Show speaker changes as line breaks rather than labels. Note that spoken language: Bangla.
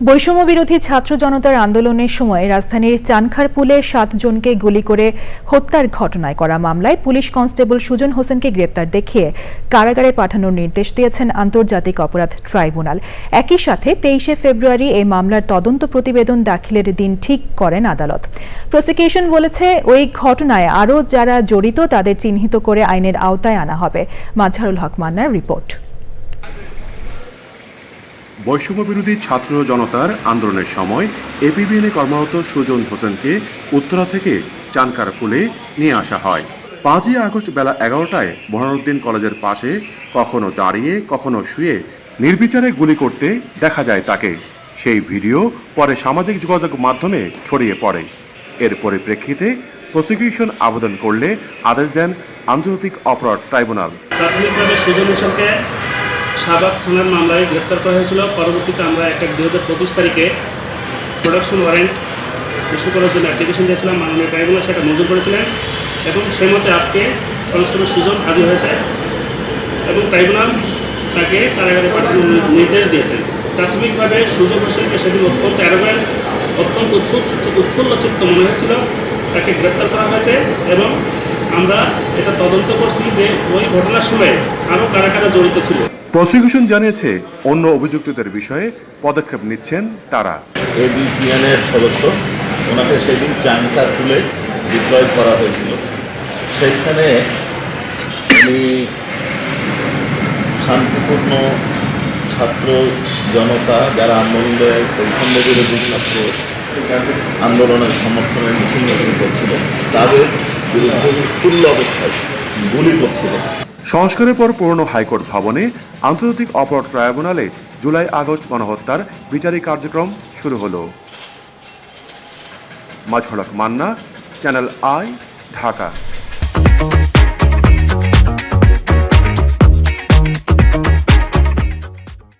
বৈষম্য বিরোধী ছাত্র জনতার আন্দোলনের সময় রাজধানীর চানখারপুলে সাতজনকে গুলি করে হত্যার ঘটনায় করা মামলায় পুলিশ কনস্টেবল সুজন হোসেনকে গ্রেপ্তার দেখিয়ে কারাগারে পাঠানোর নির্দেশ দিয়েছেন আন্তর্জাতিক অপরাধ ট্রাইব্যুনাল। একই সাথে তেইশে ফেব্রুয়ারি এই মামলার তদন্ত প্রতিবেদন দাখিলের দিন ঠিক করেন আদালত। প্রসিকিউশন বলেছে, ওই ঘটনায় আরও যারা জড়িত তাদের চিহ্নিত করে আইনের আওতায় আনা হবে। মাজহারুল হক মান্নার রিপোর্ট।
বৈষম্য বিরোধী ছাত্র জনতার আন্দোলনের সময় এপিবিএনে কর্মরত সুজন হোসেনকে উত্তরা থেকে চানকারপুলে নিয়ে আসা হয়। পাঁচই আগস্ট বেলা এগারোটায় বহানুদ্দিন কলেজের পাশে কখনো দাঁড়িয়ে, কখনো শুয়ে নির্বিচারে গুলি করতে দেখা যায় তাকে। সেই ভিডিও পরে সামাজিক যোগাযোগ মাধ্যমে ছড়িয়ে পড়ে। এর পরিপ্রেক্ষিতে প্রসিকিউশন আবেদন করলে আদেশ দেন আন্তর্জাতিক অপরাধ ট্রাইব্যুনাল।
প্রাথমিকভাবে সুজন হোসেনকে শাহবাগ থানার মামলায় গ্রেপ্তার করা হয়েছিল। পরবর্তীতে আমরা একটা দুই হাজার পঁচিশ তারিখে প্রোডাকশন ওয়ারেন্ট ইস্যু করার জন্য অ্যাপ্লিকেশন দিয়েছিলাম। মাননীয় ট্রাইব্যুনাল সেটা মঞ্জুর করেছিলেন এবং সেই মতে আজকে কনস্টেবল সুজন হাজির হয়েছে এবং ট্রাইব্যুনাল তাকে কারাগারে পাঠানোর নির্দেশ দিয়েছেন। প্রাথমিকভাবে সুজন হোসেনকে সেদিন অত্যন্ত অ্যারোগ্যান্ট অত্যন্ত উৎফুল্ল উৎফুল্ল চিত্ত মনে হয়েছিল। তাকে গ্রেপ্তার করা হয়েছে এবং আমরা এটা তদন্ত করছি যে ওই ঘটনার সময় আরও কারা কারা জড়িত ছিল।
প্রসিকিউশন জানিয়েছে অন্য অভিযুক্তদের বিষয়ে পদক্ষেপ নিচ্ছেন তারা।
এবিপিএনের সদস্য ওনাকে সেদিন চাঙ্কার তুলে ডিপ্লয় করা হয়েছিল। সেইখানে উনি শান্তিপূর্ণ ছাত্র জনতা যারা আন্দোলনে বৈষম্য বিরোধী ছাত্র আন্দোলনের সমর্থনে মিছিল মিছিল করছিল তাদের
সংস্কারের পর পুরনো হাইকোর্ট ভবনে আন্তর্জাতিক অপরাধ ট্রাইব্যুনালে জুলাই আগস্ট গণহত্যার বিচারিক কার্যক্রম শুরু হলো মাঝহড়ক মান্না চ্যানেল আই ঢাকা